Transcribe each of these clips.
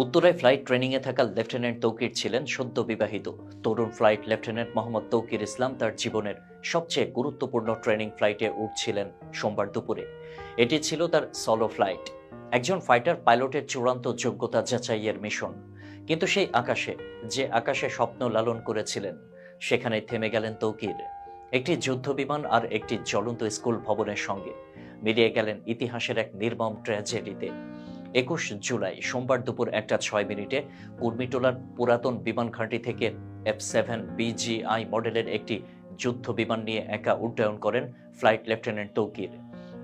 উত্তরায় ফ্লাইট ট্রেনিংয়ে থাকা লেফটেন্যান্ট তৌকির ছিলেন সদ্য বিবাহিত। তরুণ ফ্লাইট লেফটেন্যান্ট মোহাম্মদ তৌকির ইসলাম তার জীবনের সবচেয়ে গুরুত্বপূর্ণ ট্রেনিং ফ্লাইটে উঠছিলেন সোমবার দুপুরে। এটি ছিল তার সলো ফ্লাইট একজন ফাইটার পাইলটের চূড়ান্ত যোগ্যতা যাচাইয়ের মিশন কিন্তু সেই আকাশে, যে আকাশে স্বপ্ন লালন করেছিলেন, সেখানে থেমে গেলেন তৌকির। একটি যুদ্ধ বিমান আর একটি জ্বলন্ত স্কুল ভবনের সঙ্গে মিলিয়ে গেলেন ইতিহাসের এক নির্মম ট্র্যাজেডিতে একুশ জুলাই সোমবার দুপুর একটা ছয় মিনিটে কুর্মিটোলার পুরাতন বিমান ঘাঁটি থেকে এফ সেভেন বিজিআই মডেলের একটি যুদ্ধ বিমান নিয়ে একা উড্ডয়ন করেন ফ্লাইট লেফটেন্যান্ট তৌকির।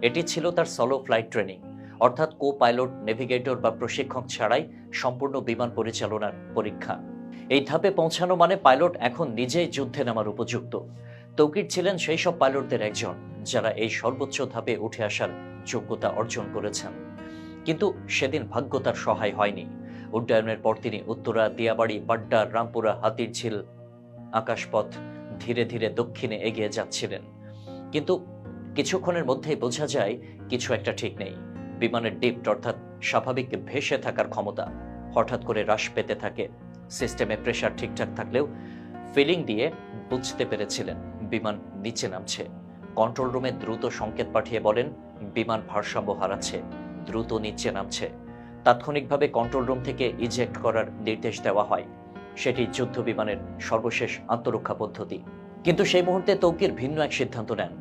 এটি ছিল তার সলো ফ্লাইট ট্রেনিং অর্থাৎ কো পাইলট নেভিগেটর বা প্রশিক্ষক ছাড়াই সম্পূর্ণ বিমান পরিচালনার পরীক্ষা। এই ধাপে পৌঁছানো মানে পাইলট এখন নিজেই যুদ্ধে নামার উপযুক্ত। তৌকির ছিলেন সেই সব পাইলটদের একজন, যারা এই সর্বোচ্চ ধাপে উঠে আসার যোগ্যতা অর্জন করেছেন। কিন্তু সেদিন ভাগ্য তার সহায় হয়নি। উড্ডয়নের পর তিনি উত্তরা, দিয়াবাড়ি, বাড্ডা, রামপুরা, হাতিরঝিল আকাশপথ ধীরে ধীরে দক্ষিণে এগিয়ে যাচ্ছিলেন। কিন্তু কিছুক্ষণের মধ্যেই বোঝা যায় কিছু একটা ঠিক নেই। বিমানের ডিপ্ট অর্থাৎ স্বাভাবিক ভেসে থাকার ক্ষমতা। হঠাৎ করে হ্রাস পেতে থাকে। সিস্টেমে প্রেশার ঠিকঠাক থাকলেও ফিলিং দিয়ে বুঝতে পেরেছিলেন বিমান নিচে নামছে। কন্ট্রোল রুমে দ্রুত সংকেত পাঠিয়ে বলেন, বিমান ভারসাম্য হারাচ্ছে। দ্রুত নিচে নামছে। তাৎক্ষণিকভাবে কন্ট্রোল রুম থেকে ইজেক্ট করার নির্দেশ দেওয়া হয়। সেটি যুদ্ধ বিমানের সর্বশেষ আত্মরক্ষা পদ্ধতি। কিন্তু সেই মুহূর্তে তৌকির ভিন্ন এক সিদ্ধান্ত নেন।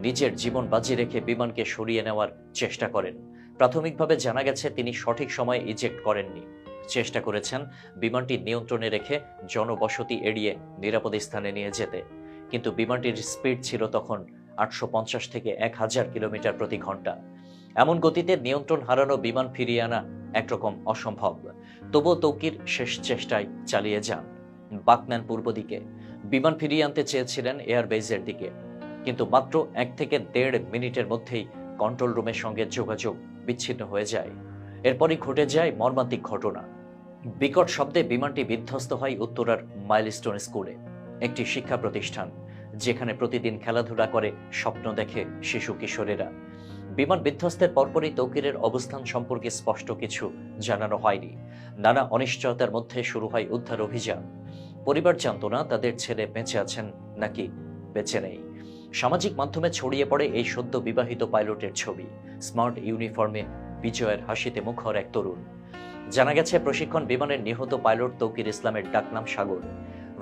নিজের জীবন বাজি রেখে বিমানকে সরিয়ে নেওয়ার চেষ্টা করেন। প্রাথমিকভাবে জানা গেছে তিনি সঠিক সময়ে ইজেক্ট করেননি। চেষ্টা করেছেন বিমানটি নিয়ন্ত্রণে রেখে জনবসতি এড়িয়ে নিরাপদ স্থানে নিয়ে যেতে। কিন্তু বিমানটির স্পিড ছিল তখন আটশো পঞ্চাশ থেকে এক হাজার কিলোমিটার প্রতি ঘণ্টা। এমন গতিতে নিয়ন্ত্রণ হারানো বিমান ফিরিয়ে আনা একরকম অসম্ভব। তবুও তৌকির শেষ চেষ্টায় চালিয়ে যান। বাক নেন পূর্ব দিকে বিমান ফিরিয়ে আনতে চেয়েছিলেন এয়ারবেজের দিকে। কিন্তু মাত্র এক থেকে দেড় মিনিটের মধ্যেই কন্ট্রোল রুমের সঙ্গে যোগাযোগ বিচ্ছিন্ন হয়ে যায়। এরপরই ঘটে যায় মর্মান্তিক ঘটনা। বিকট শব্দে বিমানটি বিধ্বস্ত হয় উত্তরার মাইলস্টোন স্কুলে, একটি শিক্ষা প্রতিষ্ঠান, যেখানে প্রতিদিন খেলাধুলা করে স্বপ্ন দেখে শিশু কিশোরেরা। বিমান বিধ্বস্তের পরপরই তৌকিরের অবস্থান সম্পর্কে স্পষ্ট কিছু জানানো হয়নি। নানা অনিশ্চয়তার মধ্যে শুরু হয় উদ্ধার অভিযান। পরিবার জানত না তাদের ছেলে বেঁচে আছেন নাকি বেঁচে নেই। সামাজিক মাধ্যমে ছড়িয়ে পড়ে এই সদ্য বিবাহিত পাইলটের ছবি। স্মার্ট ইউনিফর্মে বিজয়ের হাসিতে মুখর এক তরুণ। জানা গেছে, প্রশিক্ষণ বিমানের নিহত পাইলট তৌকির ইসলামের ডাকনাম সাগর।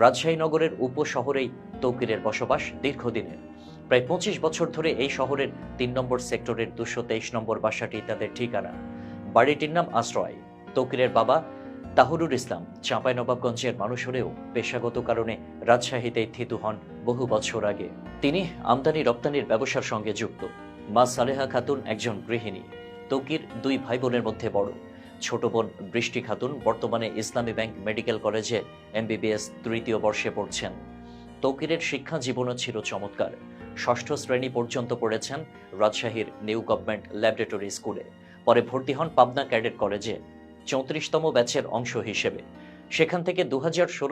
রাজশাহী নগরের উপশহরেই তৌকিরের বসবাস দীর্ঘদিনের। প্রায় পঁচিশ বছর ধরে এই শহরের তিন নম্বর সেক্টরের দুশো তেইশ নম্বর বাসাটি তাদের ঠিকানা। বাড়িটির নাম আশ্রয়। তৌকিরের বাবা তাহরুর ইসলাম চাঁপাইনবাবগঞ্জের মানুষ হলেও পেশাগত কারণে রাজশাহীতেই থিতু হন বহু বছর আগে। তিনি আমদানি রপ্তানির ব্যবসার সঙ্গে যুক্ত। মা সালেহা খাতুন একজন গৃহিণী। তৌকির দুই ভাই বোনের মধ্যে বড়। ছোট বোন বৃষ্টি খাতুন বর্তমানে ইসলামী ব্যাংক মেডিকেল কলেজে এমবিবিএস তৃতীয় বর্ষে পড়ছেন। তৌকিরের শিক্ষা জীবনও ছিল চমৎকার। ষষ্ঠ শ্রেণি পর্যন্ত পড়েছেন রাজশাহীর নিউ গভর্নমেন্ট ল্যাবরেটরি স্কুলে। পরে ভর্তি হন পাবনা ক্যাডেট কলেজে, চৌত্রিশতম ব্যাচের অংশ হিসেবে। সেখান থেকে দু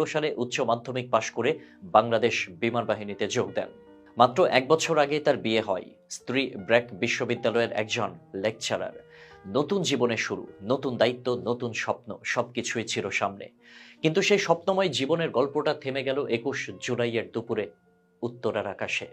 সালে উচ্চ মাধ্যমিক পাশ করে বাংলাদেশ বিমান বাহিনীতে যোগ দেন। মাত্র এক বছর আগে তার বিয়ে হয়। স্ত্রী ব্র্যাক বিশ্ববিদ্যালয়ের একজন লেকচারার। নতুন জীবনের শুরু, নতুন দায়িত্ব, নতুন স্বপ্ন, সবকিছুই ছিল সামনে। কিন্তু সেই স্বপ্নময় জীবনের গল্পটা থেমে গেল একুশ জুলাইয়ের দুপুরে উত্তরার আকাশে।